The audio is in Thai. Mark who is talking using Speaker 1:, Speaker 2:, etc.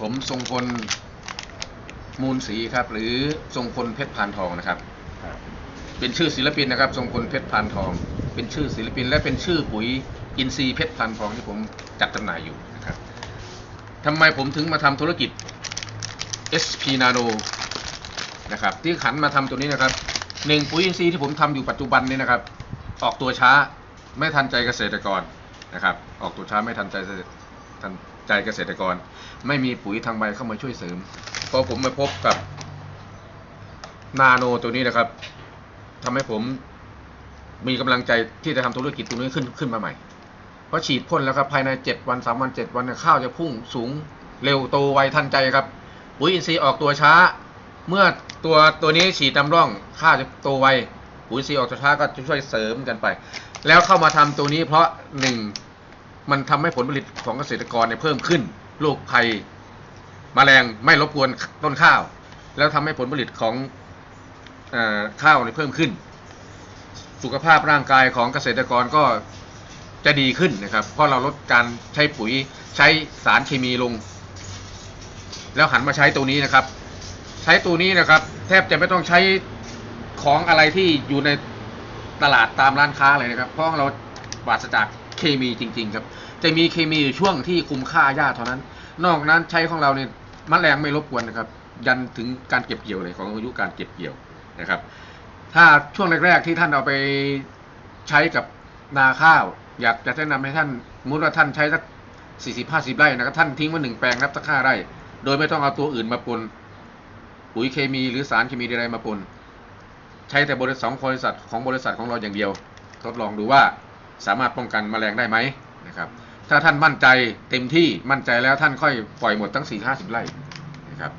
Speaker 1: ผมทรงพลมูลศรีครับ หรือทรงพลเพชรพานทองนะครับ
Speaker 2: ครับ
Speaker 1: เป็นชื่อศิลปินนะครับ ทรงพลเพชรพานทอง เป็นชื่อศิลปิน และเป็นชื่อปุ๋ยอินทรีย์เพชรพานทองที่ผมจัดจำหน่ายอยู่นะครับทำไมผมถึงมาทำธุรกิจ SP Nano นะครับ ที่ขันมาทำตัวนี้นะครับหนึ่งปุ๋ยอินทรีย์ที่ผมทำอยู่ปัจจุบันนี้นะครับ ออกตัวช้าไม่ทันใจเกษตรกรนะครับ ออกตัวช้าไม่ทันใจ ทันใจเกษตรกร ไม่มีปุ๋ยทางใบเข้ามาช่วยเสริมพอผมมาพบกับนาโนตัวนี้นะครับทำให้ผมมีกำลังใจที่จะทำธุรกิจตัวนี้ขึ้นขึ้นมาใหม่เพราะฉีดพ่นแล้วครับภายใน 7 วัน 3 วัน 7 วันเนี่ยข้าวจะพุ่งสูงเร็วโตไวทันใจครับ ปุ๋ยอินทรีย์ออกตัวช้า เมื่อตัวตัวนี้ฉีดตาร่องข้าวจะโตไวปุ๋ยอินทรีย์ออกตัวช้าก็จะช่วยเสริมกันไป แล้วเข้ามาทำตัวนี้เพราะหนึ่ง มันทำให้ผลผลิตของเกษตรกรเนี่ยเพิ่มขึ้นโรคภัยแมลงไม่รบกวนต้นข้าว แล้วทำให้ผลผลิตของอข้าวเนี่ยเพิ่มขึ้น สุขภาพร่างกายของเกษตรกรก็จะดีขึ้นนะครับ เพราะเราลดการใช้ปุ๋ยใช้สารเคมีลง แล้วหันมาใช้ตัวนี้นะครับ ใช้ตัวนี้นะครับ แทบจะไม่ต้องใช้ของอะไรที่อยู่ในตลาดตามร้านค้าเลยนะครับ เพราะเราปราศจาก เคมีจริง ๆ ครับ จะมีเคมีอยู่ช่วงที่คุ้มค่าหญ้าเท่านั้น นอกนั้นใช้ของเราเนี่ยมแมลงไม่รบกวนนะครับ ยันถึงการเก็บเกี่ยวเลยของอายุการเก็บเกี่ยวนะครับ ถ้าช่วงแรกๆที่ท่านเอาไปใช้กับนาข้าว อยากจะแนะนำให้ท่านสมมุติว่าท่านใช้สักสี่สิบห้าสิบไร่นะครับท่านทิ้งไว้หนึ่งแปลงนับสักห้าไร่ โดยไม่ต้องเอาตัวอื่นมาปนปุ๋ยเคมีหรือสารเคมีใดๆมาปนใช้แต่บริษัทสองบริษัทของบริษัทของเราอย่างเดียว ทดลองดูว่า สามารถป้องกันแมลงได้ไหมนะครับ ถ้าท่านมั่นใจเต็มที่มั่นใจแล้วท่านค่อยปล่อยหมดทั้งสี่ห้าสิบไร่นะครับ